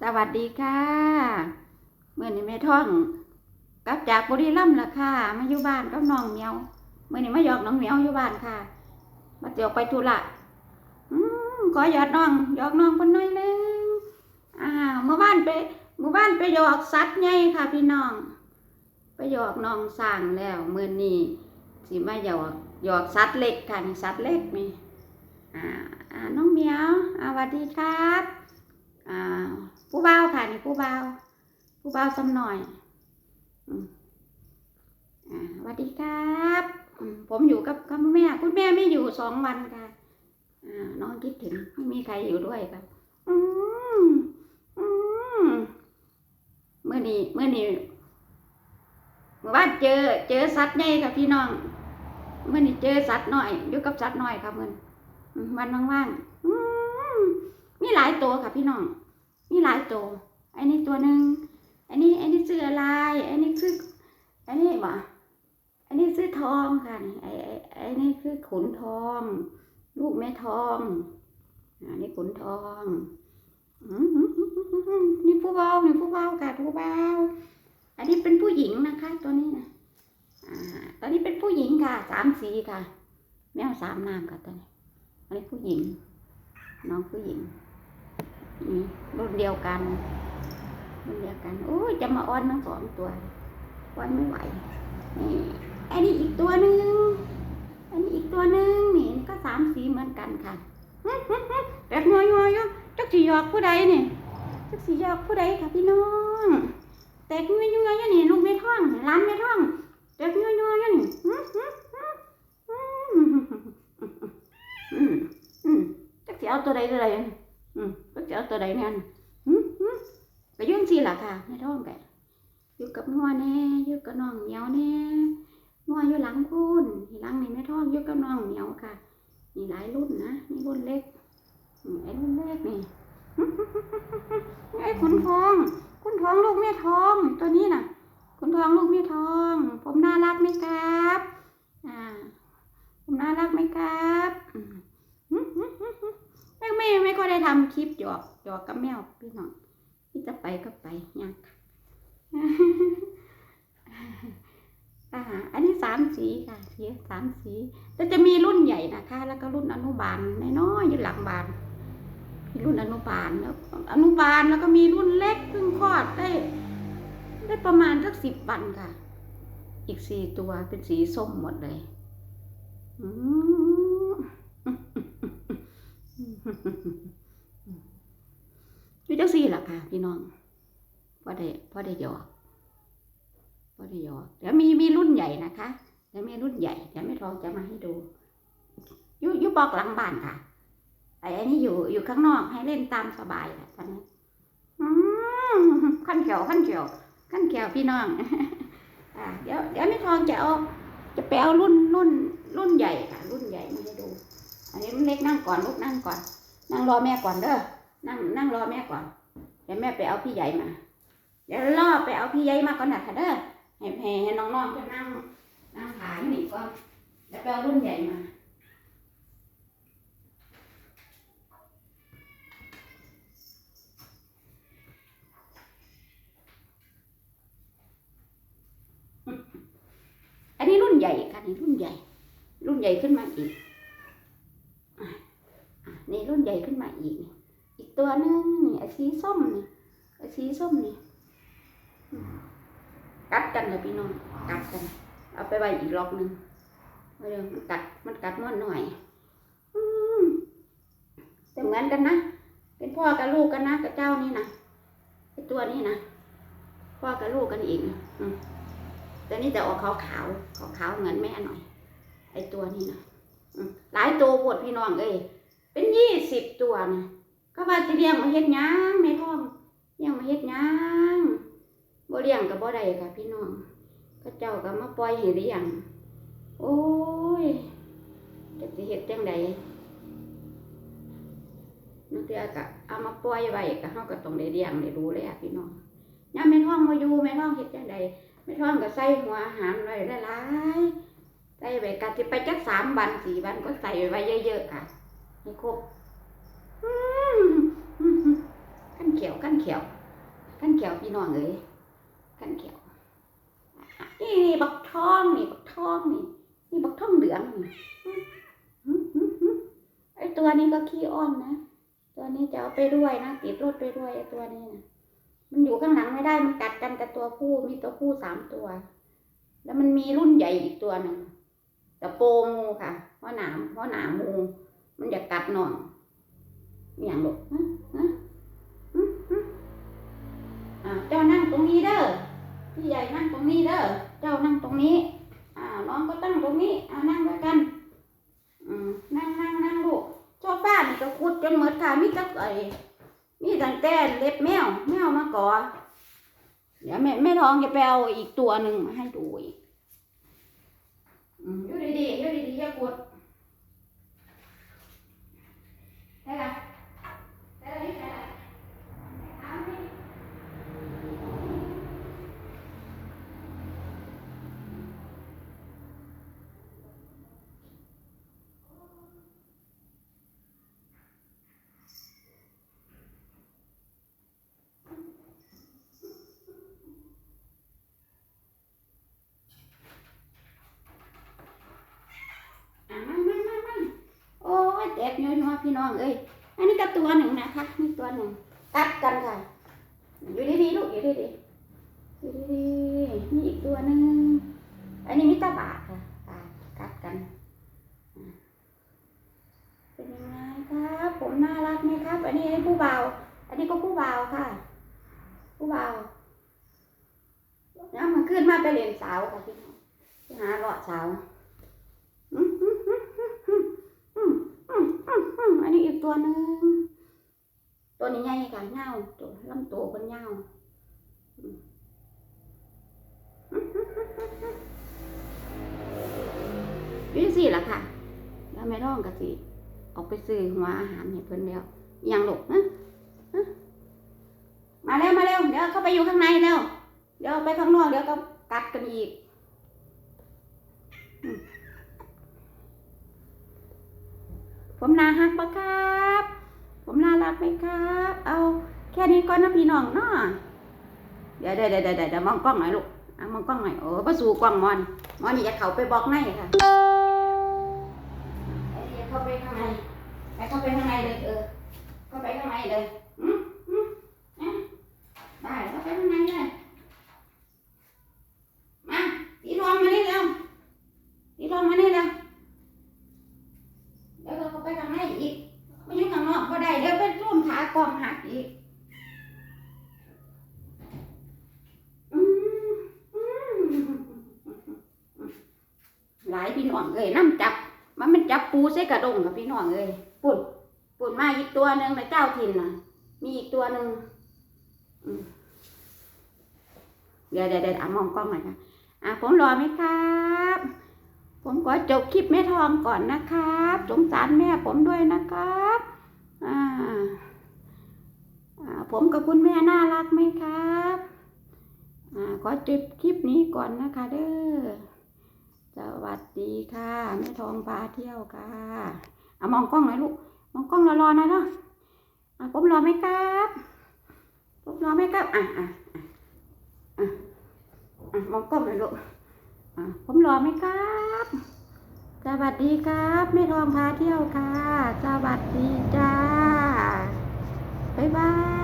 สวัสดีค่ะเมื่อนี้แม่ท่องกลับจากบุรีรัมย์ละค่ะมาอยู่บ้านกับน้องเหมียวเมื่อนี้มาหยอกน้องเหมียวอยู่บ้านค่ะมาเจียวไปธุระอืมขอหยอดน้องหยอกน้องคนน้อยหนึงอ่าเมื่อบ้านไปเมื่อบ้านไปหยอกสัตว์ไงค่ะ พี่น้อง ไปหยอกน้องสั่งแล้วเมื่อนี้สิมาหยอกหยอกสัตว์เล็กค่ะนี่สัตว์เล็กนี่อ่าอ่าน้องเหมียวอ่าสวัสดีครับอ่า ผู้บ่าค่ะนี่ผู้บ่าวผู้บ่าวสำหน่อยอ่าสวัสดีครับผมอยู่กับกับแม่ คุณแม่ไม่อยู่สองวันค่ะอ่าน้องคิดถึงไม่มีใครอยู่ด้วยครับ อืมอืมเมื่อนี้เมื่อนี้เมื่อวานเจอ เจอสัตว์ใหญ่ค่ะพี่น้องเมื่อนี้เจอสัตว์น้อยอยู่กับสัตว์น้อยครับเมื่อนวันว่างๆมมีหลายตัวค่ะพี่น้อง มีหลายตัวอันนี้ตัวหนึ่งอันนี้อันนี้ซื้ออะไรอันนี้ซื้ออันนี้บ่อันนี้ซื้อทองค่ะนี่ไอ้ไอ้ไอ้นี่คือขุนทอง ลูกแม่ทองอันนี้ขุนทองนี่ผู้เบานี่ผู้เบาค่ะผู้เบาอันนี้เป็นผู้หญิงนะคะตัวนี้นะอ่าตอนนี้เป็นผู้หญิงค่ะสามสีค่ะ แมวสามนามค่ะตัวนี้อันนี้ผู้หญิง น้องผู้หญิง รุ่นเดียวกันรุ่นเดียวกันโอ้ยจะมาอ้อนทั้งสองตัวอ้อนไม่ไหวนี่อันนี้อีกตัวหนึ่งอันนี้อีกตัวหนึ่งนี่ก็สามสีเหมือนกันค่ะแตกงัวงัวอยู่จักสีหยอกผู้ใดนี่จักสีหยอกผู้ใดค่ะพี่น้องแตกงัวงัวอยู่นี่ลูกไม่ท้องร้านไม่ท้องแตกงัวงัวอยู่นี่จักสีเอาตัวใดตัวใด อืมก็จะเอาตัวใดเนี่ยนะอืมอืมยุ่จั่งสิล่ะค่ะไม่ท้องแกอยู่กับงัวแน่อยู่กับน้องเหมียวแน่งัวอยู่หลังคุณหลังนี่แม่ท้องอยู่กับน้องเหมียวค่ะมีหลายรุ่นนะนี่รุ่นเล็กอืมไอ้รุ่นเล็กนี่ไอ้ขุนทองขุนทองลูกแม่ทองตัวนี้น่ะขุนทองลูกแม่ทอง ผมน่ารักไหมครับอ่าผมน่ารักไหมครับ อืมไม่ไม่ไม่ก็ได้ทำคลิปหยอกหยอกกับแมวพี่น้องที่จะไปก็ไปยังอ่าอันนี้สามสีค่ะสีสามสี แต่จะมีรุ่นใหญ่นะคะ แล้วก็รุ่นอนุบาลน้อยอยู่หลังบานรุ่นอนุบาลแล้วอนุบาลแล้วก็มีรุ่นเล็กเพิ่งคลอดได้ ได้ประมาณสักสิบวันค่ะ อีกสี่ตัวเป็นสีส้มหมดเลย อืม อยู่จังสี่ล่ะค่ะ พี่น้องพ่อได้พ่อได้หยอกพอได้หยอกเดี๋ยวมีมีรุ่นใหญ่นะคะเดี๋ยวมีรุ่นใหญ่เดี๋ยวไม่ทองจะมาให้ดูอยู่อยู่บอกหลังบ้านค่ะไอ้นนี้อยู่อยู่ข้างนอกให้เล่นตามสบายค่ะตอนนี้ขั้นเขียวขั้นเขียวขั้นเขียวพี่น้องอ่าเดี๋ยวเดี๋ยวไม่ทองจะเอาจะไปเอารุ่นรุ่นรุ่นใหญ่ค่ะ รุ่นใหญ่มาให้ดู อันนี้รุ่นเล็กนั่งก่อนลูกนั่งก่อน นั่งรอแม่ก่อนเด้อ นั่งนั่งรอแม่ก่อน เดี๋ยวแม่ไปเอาพี่ใหญ่มา เดี๋ยวรอไปเอาพี่ใหญ่มาก่อนนะค่ะเด้อให้ให้ให้น้องๆจะนั่งนั่งขายนี่ก่อนเดี๋ยวไปเอารุ่นใหญ่มาอันนี้รุ่นใหญ่ค่ะนี่รุ่นใหญ่ รุ่นใหญ่ขึ้นมาอีก นี่รุ่นใหญ่ขึ้นมาอีก อีกตัวหนึงนี่ไอ้สีส้มนี่ไอ้สีส้มนี่กัดกันเลยพี่น้องกัดกัน เอาไปไว้อีกรอบหนึ่งเดี๋ยวมันกัดมันกัดมันหน่อยอแต่เหมือนกันนะเป็นพ่อกับลูกกันนะกับเจ้านี่นะไอ้ตัวนี้นะพ่อกับลูกกันอีกนะอืมแต่นี่จะออกขาวขาวขาวขาวเหมือนแม่หน่อย ไอ้ตัวนี้นะอืมหลายตัวปวดพี่น้องเอ้ย เป็นยี่สิบตัวนะก็ว่าสิเลี้ยงมาเฮ็ดหยังแม่ท้องเลี้ยงมาเฮ็ดหยังบ่เลี้ยงก็บ่ได้ค่ะพี่น้องก็เจ้าก็มาปล่อยให้เลี้ยงโอ้ยจะสิเฮ็ดจังไดนักเรียนก็เอามาปล่อยไว้ก็เฮาก็ต้องได้เลี้ยงได้ดูแลพี่น้องยาแม่ท้องบ่อยู่แม่ท้องเฮ็ดจังไดแม่ท้องก็ใส่หัวอาหารไว้หลายๆใส่ไว้ก็สิไปจักสามวันสี่วันก็ใส่ไว้เยอะๆค่ะ ให้ครบขั้นเขียวขั้นเขียวขั้นเขียวพี่น้องเอ้ยขั้นเขียวนี่บักทองนี่บักทองนี่นี่บักทองเหลืองนี่ไอตัวนี้ก็ขี้อ้อนนะ ตัวนี้จะเอาไปด้วยนะติดรถไปด้วยไอตัวนี้นะมันอยู่ข้างหลังไม่ได้มันกัดกันกับตัวผู้มีตัวผู้สามตัว แล้วมันมีรุ่นใหญ่อีกตัวหนึ่งแต่โปงูค่ะเพราะหนามเพราะหนามงู มันจะกัดน่องอย่างลูกฮะฮะฮะฮะอ่าเจ้านั่งตรงนี้เด้อพี่ใหญ่นั่งตรงนี้เด้อเจ้านั่งตรงนี้อ่าน้องก็ตั้งตรงนี้อ่านั่งด้วยกันอืมนั่งนั่งนั่งลูกโซฟานี่ก็คุดจนหมดค่ะมีแตั้งไอ้มีตั้งแต่เล็บแมว แมวมาก่อเดี๋ยวแม่แม่ทองจะไปเอาอีกตัวหนึ่งมาให้ดูอีก อืมอยู่ดีๆอยู่ดีๆอย่ากดได้ละได้ละนี่ได้ละเอานี่อะมามามามาโอ้ยแตกยัวๆ พี่น้องเอ้ยอันนี้ก็ตัวหนึ่งนะคะนี่ตัวหนึ่งกัดกันค่ะ อยู่ดีๆลูกอยู่ดีๆอยู่ดีๆนี่อีกตัวหนึ่งอันนี้มิตาบาทค่ะอ่ากัดกันเป็นยังไงครับผมน่ารักไหมครับ อันนี้ผู้เบาอันนี้ก็ผู้เบาค่ะ ผู้เบาแล้วมันขึ้นมาไปเรียนสาวค่ะพี่น้องหาเลาะสาวอืมอืมอืมอืมอืมอืม อันนี้อีกตัวหนึ่งตัวนี้ใหญ่ค่ะเงาตัวลำตัวเป็นเงาอืมอยี่สี่ละค่ะ แล้วไม่ร้องกะสิออกไปซื้อหัวอาหารให้เพิ่นแล้วยังหลกนะฮะมาเร็วมาเร็วเดี๋ยวเข้าไปอยู่ข้างในแล้ว เดี๋ยวไปข้างนอกเดี๋ยวก็กัดกันอีกอืม ผมนาฮักปะครับ ผมน่ารักไหมครับ เอาแค่นี้ก่อนนะพี่น้องเนาะเดี๋ยวเดี๋ยวเดี๋ยวเดี๋ยวเดี๋ยวมองกล้องหน่อยลูกอะมองกล้องหน่อยโอ้ประสูกล้องมอนมอนนี่จะเข้าไปบอกในค่ะเดี๋ยวเข้าไปข้างในไปเข้าไปข้างในเลยเออเข้าไปข้างในเลยอืมอืมอะได้เข้าไปข้างในเลยมาตีทองมานี่เร็วตีทองมานี่เร็วเดี๋ยวเราเข้าไปข้าง ในอีกมาอยู่ข้างนอกก็ได้เดี๋ยวไปร่วมขากองหักอีกอืมอืมหลายพี่น้องเอ้ยน้ำจับ มันมันจับปูใส่กระดงกับพี่น้องเอ้ยปุ่นปุ่นมาอีกตัวหนึ่งนะเจ้าถิ่นน่ะมีอีกตัวหนึ่งเดี๋ยวเดี๋ยวเดี๋ยวอะมองกล้องหน่อยค่ะอะผมรอไหมครับ ผมขอจบคลิปแม่ทองก่อนนะครับ สงสารแม่ผมด้วยนะครับอ่าผมกับคุณแม่น่ารักไหมครับอ่าขอจบคลิปนี้ก่อนนะคะเด้อสวัสดีค่ะแม่ทองพาเที่ยวค่ะอะมองกล้องหน่อยลูกมองกล้องรอๆหน่อยเนาะอะผมรอไหมครับผมรอไหมครับอะอะอะอะมองกล้องหน่อยลูก ผมรอไหมครับ สวัสดีครับแม่ทองพาเที่ยวค่ะ สวัสดีจ้า บ๊ายบาย